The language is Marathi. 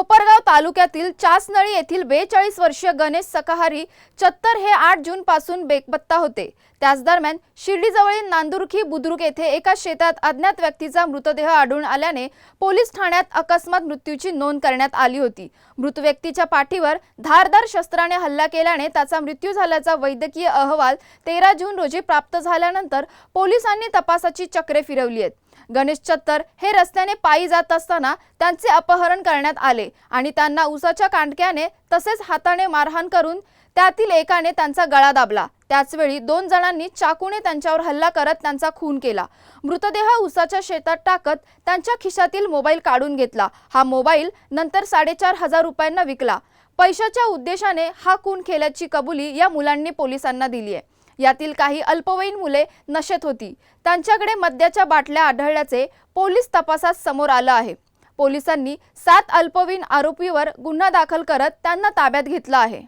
कोपरगाव तालुक्यातील चासनळी येथील बेचाळीस वर्षीय गणेश सकाहारी चत्तर हे आठ जून पासून बेपत्ता होते. त्याच दरम्यान शिर्डीजवळील नांदुरखी बुद्रुक येथे एका शेतात अज्ञात व्यक्तीचा मृतदेह आढळून आल्याने पोलीस ठाण्यात अकस्मात मृत्यूची नोंद करण्यात आली होती. मृत व्यक्तीच्या पाठीवर धारदार शस्त्राने हल्ला केल्याने त्याचा मृत्यू झाल्याचा वैद्यकीय अहवाल तेरा जून रोजी प्राप्त झाल्यानंतर पोलिसांनी तपासाची चक्रे फिरवली आहेत. गणेश चत्तर हे रस्त्याने पायी जात असताना त्यांचे अपहरण करण्यात आले आणि त्यांना उसाच्या कांडक्याने तसेच हाताने मारहाण करून त्यातील एकाने त्यांचा गळा दाबला. त्याचवेळी दोन जणांनी चाकूने त्यांच्यावर हल्ला करत त्यांचा खून केला. मृतदेह उसाच्या शेतात टाकत त्यांच्या खिशातील मोबाईल काढून घेतला. हा मोबाईल नंतर साडेचार हजार रुपयांना विकला. पैशाच्या उद्देशाने हा खून केल्याची कबुली या मुलांनी पोलिसांना दिली आहे यातील काही अल्पवयीन मुले नशेत होती. त्यांच्याकडे मद्याच्या बाटल्या आढळल्याचे पोलीस तपासात समोर आलं आहे. पोलिसांनी सात अल्पवयीन आरोपीवर गुन्हा दाखल करत त्यांना ताब्यात घेतलं आहे.